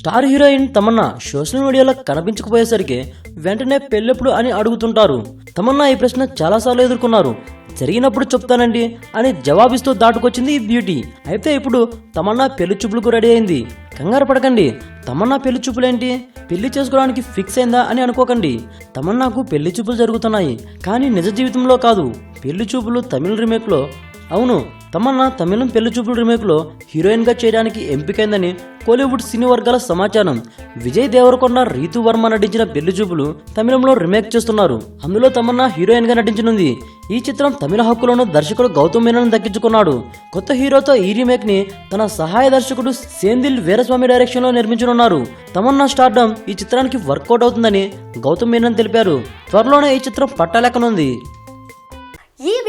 Star heroine Tamannaah social మీడియాలో కనిపించకపోయేసరికి వెంటనే పెళ్ళెప్పుడు అని అడుగుతుంటారు. తమన్నా ఈ ప్రశ్న చాలాసార్లు ఎదుర్కొన్నారు. జరిగినప్పుడు చెప్తానండి అని జవాబిస్తూ దాటుకొచ్చింది ఈ బ్యూటీ. అయితే ఇప్పుడు తమన్నా పెళ్ళి చూపులకు రెడీ అయింది. కంగారు పడకండి. తమన్నా పెళ్ళి చూపులేంటి? పెళ్ళి చేసుకోవడానికి ఫిక్స్ అయిందా అని అనుకోకండి. తమన్నాకు పెళ్ళి చూపులు జరుగుతున్నాయి. కానీ నిజ జీవితంలో కాదు. పెళ్ళి చూపులు తమిళ రీమేక్లో అవును తమన్నా తమిళం పెళ్ళి చూపుడు రీమేక్లో హీరోయిన్గా చేయడానికి ఎంపికైందని కోలీవుడ్ సినీ వర్గాల సమాచారం. విజయ్ దేవరకొండ రీతు వర్మ నటించిన పెళ్ళి చూపులు తమిళంలో రీమేక్ చేస్తున్నారు. అందులో తమన్నా హీరోయిన్గా నటించనుంది. ఈ చిత్రం తమిళ హక్కులను దర్శకుడు గౌతమ్ మీనన్ దక్కించుకున్నాడు. కొత్త హీరోతో ఈ రీమేక్ని తన సహాయ దర్శకుడు సేందిల్ వీరస్వామి డైరెక్షన్లో నిర్మించనున్నారు. తమన్నా స్టార్డమ్ ఈ చిత్రానికి వర్కౌట్ అవుతుందని గౌతమ్ మీనన్ తెలిపారు. త్వరలోనే ఈ చిత్రం పట్టాలెక్కనుంది